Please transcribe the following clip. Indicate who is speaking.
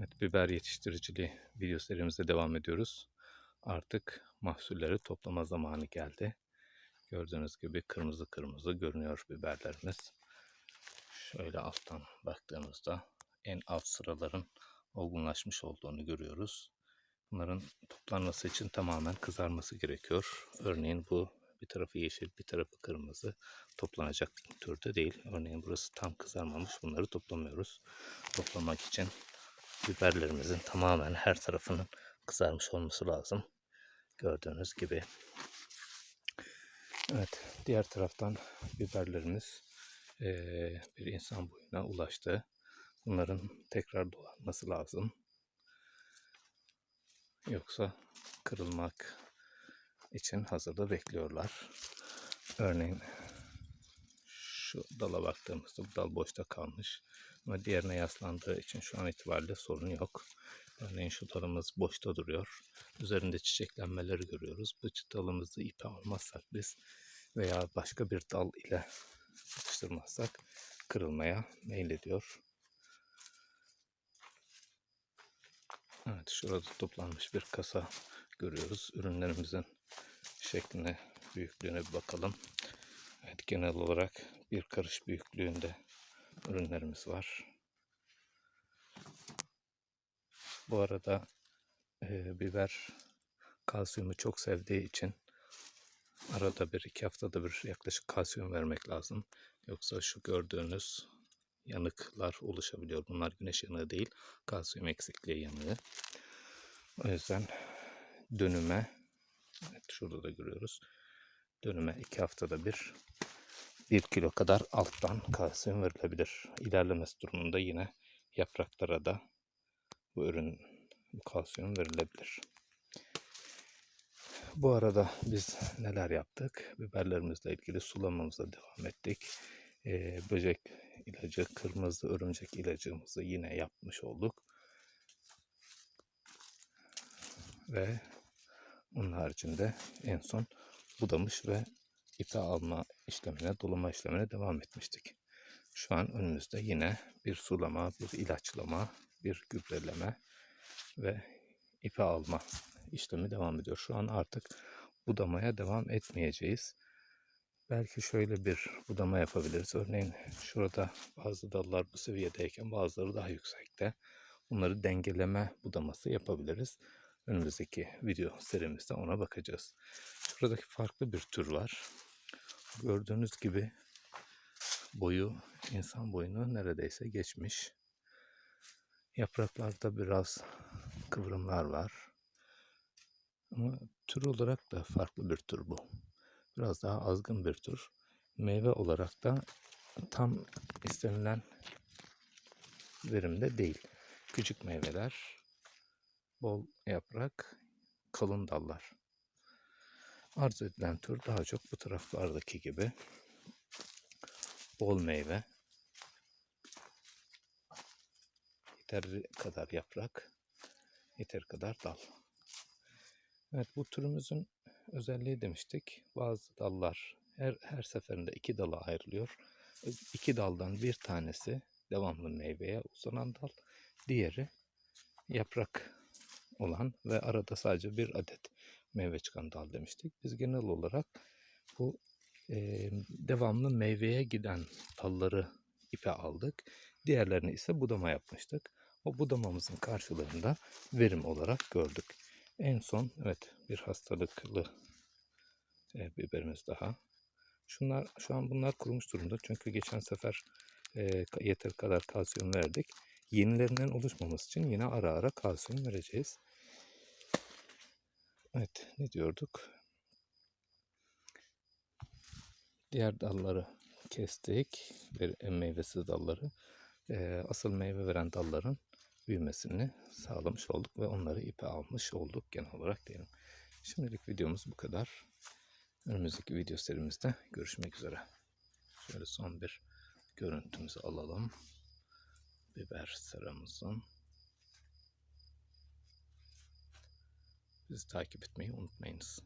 Speaker 1: Evet, biber yetiştiriciliği video serimize devam ediyoruz. Artık mahsulleri toplama zamanı geldi. Gördüğünüz gibi kırmızı kırmızı görünüyor biberlerimiz. Şöyle alttan baktığımızda en alt sıraların olgunlaşmış olduğunu görüyoruz. Bunların toplanması için tamamen kızarması gerekiyor. Örneğin bu bir tarafı yeşil, bir tarafı kırmızı toplanacak türde değil. Örneğin burası tam kızarmamış. Bunları toplamıyoruz. Toplamak için biberlerimizin tamamen her tarafının kızarmış olması lazım. Gördüğünüz gibi. Evet, diğer taraftan biberlerimiz bir insan boyuna ulaştı. Bunların tekrar dolanması lazım. Yoksa kırılmak için hazırda bekliyorlar. Örneğin şu dala baktığımızda bu dal boşta kalmış. Ama diğerine yaslandığı için şu an itibariyle sorun yok. Örneğin şu dalımız boşta duruyor. Üzerinde çiçeklenmeleri görüyoruz. Bu dalımızı ipe almazsak biz veya başka bir dal ile sıkıştırmazsak kırılmaya meylediyor. Evet şurada toplanmış bir kasa görüyoruz. Ürünlerimizin şekline, büyüklüğüne bir bakalım. Evet genel olarak bir karış büyüklüğünde ürünlerimiz var. Bu arada e, biber kalsiyumu çok sevdiği için arada bir iki haftada bir yaklaşık kalsiyum vermek lazım. Yoksa şu gördüğünüz yanıklar oluşabiliyor. Bunlar güneş yanığı değil, kalsiyum eksikliği yanığı. O yüzden dönüme, evet şurada da görüyoruz. Dönüme iki haftada bir 1 kilo kadar alttan kalsiyum verilebilir. İlerlemesi durumunda yine yapraklara da bu ürün bu kalsiyum verilebilir. Bu arada biz neler yaptık? Biberlerimizle ilgili sulamamıza devam ettik. Ee, böcek ilacı, kırmızı örümcek ilacımızı yine yapmış olduk. Ve onun haricinde en son budamış ve ipe alma işlemine, doluma işlemine devam etmiştik. Şu an önümüzde yine bir sulama, bir ilaçlama, bir gübreleme ve ipe alma işlemi devam ediyor. Şu an artık budamaya devam etmeyeceğiz. Belki şöyle bir budama yapabiliriz. Örneğin şurada bazı dallar bu seviyedeyken bazıları daha yüksekte. Bunları dengeleme budaması yapabiliriz. Önümüzdeki video serimizde ona bakacağız. Şuradaki farklı bir tür var. Gördüğünüz gibi boyu insan boyunu neredeyse geçmiş. Yapraklarda biraz kıvrımlar var. Ama tür olarak da farklı bir tür bu. Biraz daha azgın bir tür. Meyve olarak da tam istenilen verimde değil. Küçük meyveler, bol yaprak, kalın dallar. Arz edilen tür daha çok bu taraflardaki gibi bol meyve, yeteri kadar yaprak, yeteri kadar dal. Evet bu türümüzün özelliği demiştik. Bazı dallar her, her seferinde iki dala ayrılıyor. İki daldan bir tanesi devamlı meyveye uzanan dal, diğeri yaprak olan ve arada sadece bir adet meyve çıkan dal demiştik. Biz genel olarak bu e, devamlı meyveye giden dalları ipe aldık. Diğerlerini ise budama yapmıştık. O budamamızın karşılığında verim olarak gördük. En son evet bir hastalıklı e, biberimiz daha. Şunlar şu an bunlar kurumuş durumda. Çünkü geçen sefer e, yeter kadar kalsiyum verdik. Yenilerinden oluşmaması için yine ara ara kalsiyum vereceğiz. Evet ne diyorduk? Diğer dalları kestik. Meyvesiz dalları. E, asıl meyve veren dalların büyümesini sağlamış olduk ve onları ipe almış olduk genel olarak diyelim. Şimdilik videomuz bu kadar. Önümüzdeki video serimizde görüşmek üzere. Şöyle son bir görüntümüzü alalım. Biber this er tie kept me on means.